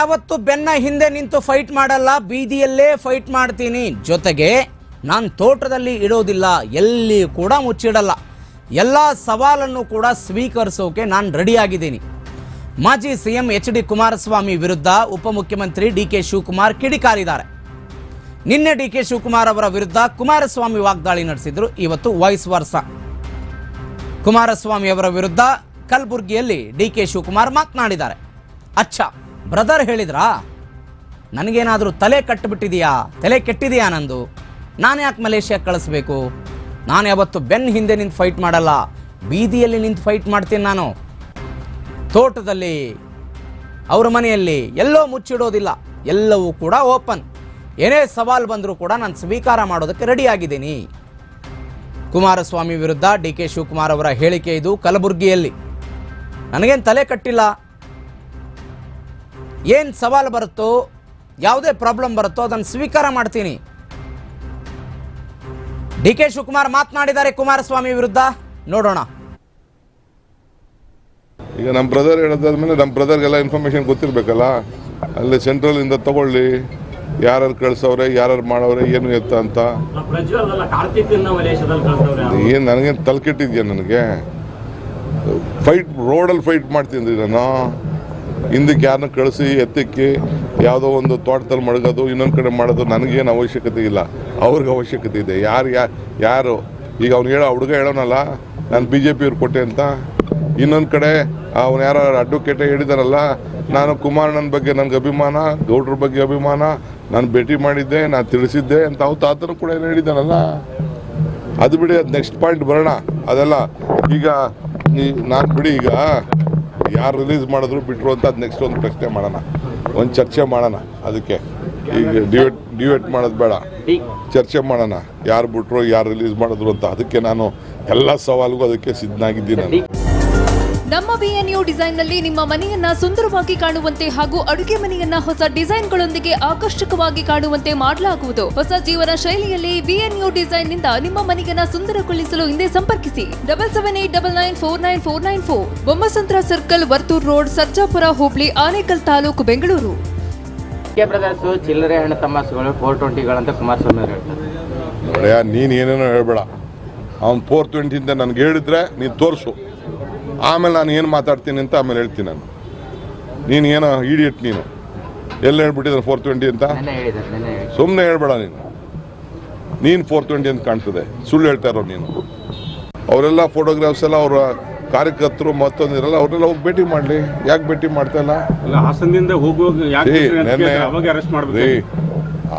ಯಾವತ್ತು ಬೆನ್ನ ಹಿಂದೆ ನಿಂತು ಫೈಟ್ ಮಾಡಲ್ಲ, ಬೀದಿಯಲ್ಲೇ ಫೈಟ್ ಮಾಡ್ತೀನಿ. ಜೊತೆಗೆ ನಾನು ತೋಟದಲ್ಲಿ ಇಡೋದಿಲ್ಲ, ಎಲ್ಲಿ ಕೂಡ ಮುಚ್ಚಿಡಲ್ಲ. ಎಲ್ಲ ಸವಾಲನ್ನು ಕೂಡ ಸ್ವೀಕರಿಸೋಕೆ ನಾನು ರೆಡಿಯಾಗಿದ್ದೀನಿ ಮಾಜಿ ಸಿಎಂ ಎಚ್ ಡಿ ಕುಮಾರಸ್ವಾಮಿ ವಿರುದ್ಧ ಉಪಮುಖ್ಯಮಂತ್ರಿ ಡಿ ಕೆ ಶಿವಕುಮಾರ್ ಕಿಡಿಕಾರಿದ್ದಾರೆ. ನಿನ್ನೆ ಡಿ ಕೆ ಶಿವಕುಮಾರ್ ಅವರ ವಿರುದ್ಧ ಕುಮಾರಸ್ವಾಮಿ ವಾಗ್ದಾಳಿ ನಡೆಸಿದ್ರು, ಇವತ್ತು ವಾಯ್ಸ್ ವರ್ಸ ಕುಮಾರಸ್ವಾಮಿ ಅವರ ವಿರುದ್ಧ ಕಲಬುರಗಿಯಲ್ಲಿ ಡಿ ಕೆ ಶಿವಕುಮಾರ್ ಮಾತನಾಡಿದ್ದಾರೆ. ಅಚ್ಚ. ಬ್ರದರ್ ಹೇಳಿದ್ರಾ? ನನಗೇನಾದರೂ ತಲೆ ಕಟ್ಟಿಬಿಟ್ಟಿದೆಯಾ ತಲೆ ಕೆಟ್ಟಿದೆಯಾ ನಂದು? ನಾನು ಯಾಕೆ ಮಲೇಷ್ಯಾಕ್ಕೆ ಕಳಿಸ್ಬೇಕು? ನಾನು ಯಾವತ್ತು ಬೆನ್ ಹಿಂದೆ ನಿಂತು ಫೈಟ್ ಮಾಡಲ್ಲ. ಬೀದಿಯಲ್ಲಿ ನಿಂತು ಫೈಟ್ ಮಾಡ್ತೀನಿ ನಾನು. ತೋಟದಲ್ಲಿ, ಅವ್ರ ಮನೆಯಲ್ಲಿ ಎಲ್ಲೋ ಮುಚ್ಚಿಡೋದಿಲ್ಲ. ಎಲ್ಲವೂ ಕೂಡ ಓಪನ್ ಏನೇ ಸವಾಲು ಬಂದರೂ ಕೂಡ ನಾನು ಸ್ವೀಕಾರ ಮಾಡೋದಕ್ಕೆ ರೆಡಿಯಾಗಿದ್ದೀನಿ ಕುಮಾರಸ್ವಾಮಿ ವಿರುದ್ಧ ಡಿ ಕೆ ಶಿವಕುಮಾರ್ ಅವರ ಹೇಳಿಕೆ ಇದು ಕಲಬುರಗಿಯಲ್ಲಿ. ನನಗೇನು ತಲೆ ಕಟ್ಟಿಲ್ಲ? ಏನು ಸವಾಲು ಬರುತ್ತೋ, ಯಾವುದೇ ಪ್ರಾಬ್ಲಮ್ ಬರುತ್ತೋ ಅದನ್ನು ಸ್ವೀಕಾರ ಮಾಡ್ತೀನಿ. ಡಿ ಕೆ ಶಿವಕುಮಾರ್ ಮಾತನಾಡಿದ್ದಾರೆ ಕುಮಾರಸ್ವಾಮಿ ವಿರುದ್ಧ. ನೋಡೋಣ. ಈಗ ನಮ್ಮ ಬ್ರದರ್ ಹೇಳೋದಾದ್ಮೇಲೆ ನಮ್ಮ ಬ್ರದರ್ಗೆಲ್ಲ ಇನ್ಫಾರ್ಮೇಶನ್ ಗೊತ್ತಿರಬೇಕಲ್ಲ? ಅಲ್ಲಿ ಸೆಂಟ್ರಲ್ ಇಂದ ತಗೊಳ್ಳಿ. ಯಾರು ಕಳ್ಸವ್ರೆ ಯಾರು ಮಾಡವ್ರೆ, ಏನು ಎತ್ತ ಅಂತ. ಏನು ನನಗೇನು ತಲೆಕೆಟ್ಟಿದ್ಯಾ ನನಗೆ? ಫೈಟ್ ರೋಡಲ್ಲಿ ಫೈಟ್ ಮಾಡ್ತೀನಿ ನಾನು. ಹಿಂದಕ್ಕೆ ಯಾರನ್ನ ಕಳಿಸಿ ಎತ್ತಕ್ಕೆ ಯಾವುದೋ ಒಂದು ತೋಟದಲ್ಲಿ ಮಡಗೋದು, ಇನ್ನೊಂದು ಕಡೆ ಮಾಡೋದು ನನಗೇನು ಅವಶ್ಯಕತೆ ಇಲ್ಲ. ಅವ್ರಿಗೆ ಅವಶ್ಯಕತೆ ಇದೆ. ಯಾರು ಯಾರು? ಈಗ ಅವ್ನು ಹೇಳೋ ಹುಡುಗ ಹೇಳೋನಲ್ಲ, ನಾನು ಬಿ ಜೆ ಪಿಯವ್ರು ಕೊಟ್ಟೆ ಅಂತ. ಇನ್ನೊಂದು ಕಡೆ ಅವ್ನು ಯಾರೋ ಅಡ್ವೊಕೇಟ ಹೇಳಿದಾರಲ್ಲ, ನಾನು ಕುಮಾರಣ್ಣನ ಬಗ್ಗೆ ನನಗೆ ಅಭಿಮಾನ, ಗೌಡ್ರ ಬಗ್ಗೆ ಅಭಿಮಾನ, ನಾನು ಭೇಟಿ ಮಾಡಿದ್ದೆ, ನಾನು ತಿಳಿಸಿದ್ದೆ ಅಂತ ಅವ್ರು ತಾತನು ಕೂಡ ಏನು ಹೇಳಿದ್ದಾನಲ್ಲ ಅದು ಬಿಡಿ ಅದು ನೆಕ್ಸ್ಟ್ ಪಾಯಿಂಟ್ ಬರೋಣ. ಅದೆಲ್ಲ ಈಗ ನಾನು ಬಿಡಿ ಈಗ ಯಾರು ರಿಲೀಸ್ ಮಾಡಿದ್ರು ಬಿಟ್ರು ಅಂತ ಅದು ನೆಕ್ಸ್ಟ್ ಒಂದು ಪ್ರಶ್ನೆ ಮಾಡೋಣ. ಒಂದು ಚರ್ಚೆ ಮಾಡೋಣ ಅದಕ್ಕೆ. ಈಗ ಡಿವೇಟ್ ಡಿವೇಟ್ ಮಾಡೋದು ಬೇಡ. ಚರ್ಚೆ ಮಾಡೋಣ. ಯಾರು ಬಿಟ್ರು, ಯಾರು ರಿಲೀಸ್ ಮಾಡಿದ್ರು ಅಂತ. ಅದಕ್ಕೆ ನಾನು ಎಲ್ಲ ಸವಾಲಿಗೂ ಅದಕ್ಕೆ ಸಿದ್ಧನಾಗಿದ್ದೀನಿ. ನಾನು ನಮ್ಮ ಬಿಎನ್ಯು ಡಿಸೈನ್ನಲ್ಲಿ ನಿಮ್ಮ ಮನೆಯನ್ನ ಸುಂದರವಾಗಿ ಕಾಣುವಂತೆ ಹಾಗೂ ಅಡುಗೆ ಮನೆಯನ್ನ ಹೊಸ ಡಿಸೈನ್ಗಳೊಂದಿಗೆ ಆಕರ್ಷಕವಾಗಿ ಕಾಣುವಂತೆ ಮಾಡಲಾಗುವುದು. ಹೊಸ ಜೀವನ ಶೈಲಿಯಲ್ಲಿ ಬಿಎನ್ಯು ಡಿಸೈನ್ನಿಂದ ನಿಮ್ಮ ಮನೆಯನ್ನ ಸುಂದರಗೊಳಿಸಲು ಹಿಂದೆ ಸಂಪರ್ಕಿಸಿ. Double seven eight double nine four nine four nine four. Bommasandra circle Varthur road Sarjapura Hubli Anekal taluk Bengaluru. Brothers ಚಿಲ್ಲರೆ ಹಣ್ಣು ತಮಾಸುಗಳು ಫೋರ್ ಟ್ವೆಂಟಿಗಳಂತ ಕುಮಾರಸ್ವಾಮಿ ಅವರು ಹೇಳ್ತಾರೆ. ನೋಡ್ಯಾ ನೀನು ಏನೇನೋ ಹೇಳ್ಬೇಡ. ಅವ್ನು ಫೋರ್ ಟ್ವೆಂಟಿಯಿಂದ ನನಗೆ ಹೇಳಿದ್ರೆ ನೀನು ತೋರಿಸು. ಆಮೇಲೆ ನಾನು ಏನು ಮಾತಾಡ್ತೀನಿ ಅಂತ ಆಮೇಲೆ ಹೇಳ್ತೀನಿ ನಾನು. ನೀನು ಏನೋ ಈಡಿಯಟ್ ನೀನು. ಎಲ್ಲಿ ಹೇಳ್ಬಿಟ್ಟಿದ್ರೆ ಫೋರ್ ಟ್ವೆಂಟಿ ಅಂತ? ಸುಮ್ಮನೆ ಹೇಳ್ಬೇಡ ನೀನು. ನೀನು ಫೋರ್ ಟ್ವೆಂಟಿ ಅಂತ ಕಾಣ್ತದೆ. ಸುಳ್ಳು ಹೇಳ್ತಾ ಇರೋ ನೀನು. ಅವರೆಲ್ಲ ಫೋಟೋಗ್ರಾಫ್ಸ್ ಎಲ್ಲ ಅವರ ಕಾರ್ಯಕರ್ತರು ಮತ್ತೊಂದಿರಲ್ಲ ಅವ್ರನ್ನೆಲ್ಲ ಹೋಗಿ ಭೇಟಿ ಮಾಡಲಿ. ಯಾಕೆ ಭೇಟಿ ಮಾಡ್ತಾ ಇಲ್ಲ?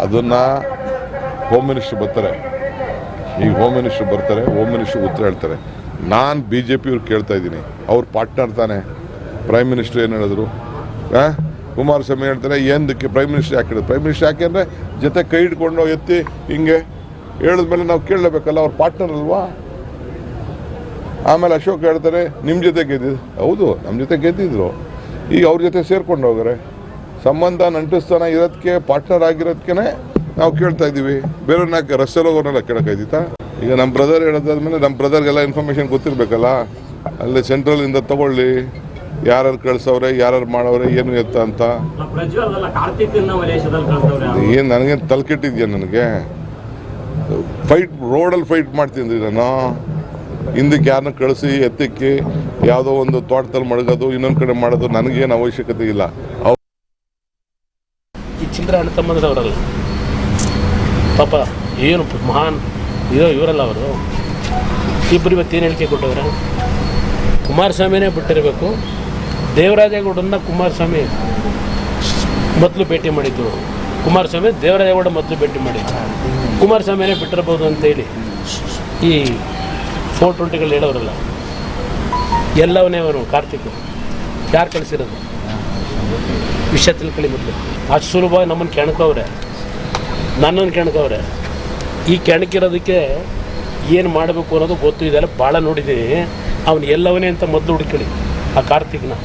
ಅದನ್ನ ಹೋಮ್ ಮಿನಿಸ್ಟರ್ ಬರ್ತಾರೆ. ಈಗ ಹೋಮ್ ಮಿನಿಸ್ಟರ್ ಬರ್ತಾರೆ ಹೋಮ್ ಮಿನಿಸ್ಟರ್ ಉತ್ತರ ಹೇಳ್ತಾರೆ. ನಾನು ಬಿ ಜೆ ಪಿಯವ್ರು ಕೇಳ್ತಾ ಇದ್ದೀನಿ. ಅವ್ರ ಪಾರ್ಟ್ನರ್ ತಾನೆ. ಪ್ರೈಮ್ ಮಿನಿಸ್ಟರ್ ಏನು ಹೇಳಿದ್ರು? ಹಾಂ ಕುಮಾರಸ್ವಾಮಿ ಹೇಳ್ತಾರೆ ಏನಕ್ಕೆ ಪ್ರೈಮ್ ಮಿನಿಸ್ಟರ್ ಯಾಕೆ ಹೇಳಿದ್ರು? ಪ್ರೈಮ್ ಮಿನಿಸ್ಟರ್ ಯಾಕೆ ಅಂದರೆ ಜೊತೆ ಕೈ ಹಿಡ್ಕೊಂಡು ಎತ್ತಿ ಹಿಂಗೆ ಹೇಳಿದ್ಮೇಲೆ ನಾವು ಕೇಳಲೇಬೇಕಲ್ಲ, ಅವ್ರ ಪಾರ್ಟ್ನರ್ ಅಲ್ವಾ? ಆಮೇಲೆ ಅಶೋಕ್ ಹೇಳ್ತಾರೆ ನಿಮ್ಮ ಜೊತೆ ಗೆದ್ದಿದ್ದು ಹೌದು ನಮ್ಮ ಜೊತೆ ಗೆದ್ದಿದ್ರು. ಈಗ ಅವ್ರ ಜೊತೆ ಸೇರ್ಕೊಂಡು ಹೋಗಾರೆ. ಸಂಬಂಧ ನಂಟಿಸ್ತಾನ ಇರೋದಕ್ಕೆ ಪಾರ್ಟ್ನರ್ ಆಗಿರೋದಕ್ಕೆ ನಾವು ಕೇಳ್ತಾ ಇದ್ದೀವಿ. ಬೇರೆಯವ್ರನ್ನ ರಸ್ತೆ ಹೋಗೋರ್ನೆಲ್ಲ ಕೇಳೋಕ್ಕಾಯ್ತಾ ಈಗ ನಮ್ಮ ಬ್ರದರ್ ಹೇಳೋದಾದ್ಮೇಲೆ ನಮ್ಮ ಬ್ರದರ್ಗೆಲ್ಲ ಇನ್ಫಾರ್ಮೇಷನ್ ಗೊತ್ತಿರಬೇಕಲ್ಲ? ಅಲ್ಲಿ ಸೆಂಟ್ರಲ್ ಇಂದ ತಗೊಳ್ಳಿ. ಯಾರ್ಯಾರು ಕಳ್ಸವ್ರೆ, ಯಾರ್ಯಾರು ಮಾಡವ್ರೆ, ಏನು ಎತ್ತ ಅಂತ. ಏನು ನನಗೇನು ತಲೆಕೆಟ್ಟಿದ್ಯಾ ನನಗೆ? ಫೈಟ್ ರೋಡಲ್ಲಿ ಫೈಟ್ ಮಾಡ್ತೀನಿ ನಾನು. ಹಿಂದಕ್ಕೆ ಯಾರನ್ನ ಕಳಿಸಿ, ಎತ್ತಕ್ಕೆ, ಯಾವುದೋ ಒಂದು ತೋಟದಲ್ಲಿ ಮಡಗೋದು, ಇನ್ನೊಂದು ಕಡೆ ಮಾಡೋದು ನನಗೇನು ಅವಶ್ಯಕತೆ ಇಲ್ಲ. ಅವ್- ಈ ಚಿಲ್ಲರೆ ಅಣ್ಣ ತಮ್ಮಂದ್ರವರಲ್ಲ ಪಾಪ ಏನು ಮಹಾನ್ ಇರೋ ಇವರಲ್ಲ ಅವರು. ಇಬ್ಬರು ಇವತ್ತೇನು ಹೇಳಿಕೆ ಕೊಟ್ಟವ್ರೆ ಕುಮಾರಸ್ವಾಮಿನೇ ಬಿಟ್ಟಿರಬೇಕು. ದೇವರಾಜೇಗೌಡನ್ನ ಕುಮಾರಸ್ವಾಮಿ ಮೊದಲು ಭೇಟಿ ಮಾಡಿದ್ದು. ಕುಮಾರಸ್ವಾಮಿ ದೇವರಾಜೇಗೌಡ ಮೊದಲು ಭೇಟಿ ಮಾಡಿದ್ದು. ಕುಮಾರಸ್ವಾಮಿನೇ ಬಿಟ್ಟಿರ್ಬೋದು ಅಂತೇಳಿ ಈ ಫೋರ್ ಟ್ವೆಂಟಿಗಳು ಹೇಳೋರಲ್ಲ. ಎಲ್ಲವನ್ನೇ ಅವರು, ಕಾರ್ತಿಕ್ ಯಾರು ಕಳಿಸಿರೋದು? ವಿಷಯ ತಿಳ್ಕೊಳ್ಳಿ ಮೊದಲು. ಅಷ್ಟು ಸುಲಭವಾಗಿ ನಮ್ಮನ್ನು ಕೆಣಕವ್ರೆ. ನನ್ನನ್ನು ಕೆಣಕವ್ರೆ. ಈ ಕೆಣಕಿರೋದಕ್ಕೆ ಏನು ಮಾಡಬೇಕು ಅನ್ನೋದು ಗೊತ್ತು ಇದೆಲ್ಲ ಭಾಳ ನೋಡಿದ್ದೀನಿ ಅವನು ಎಲ್ಲವನೇ ಅಂತ ಮೊದಲು ಹುಡುಕಳಿ ಆ ಕಾರ್ತಿಕ್ನ.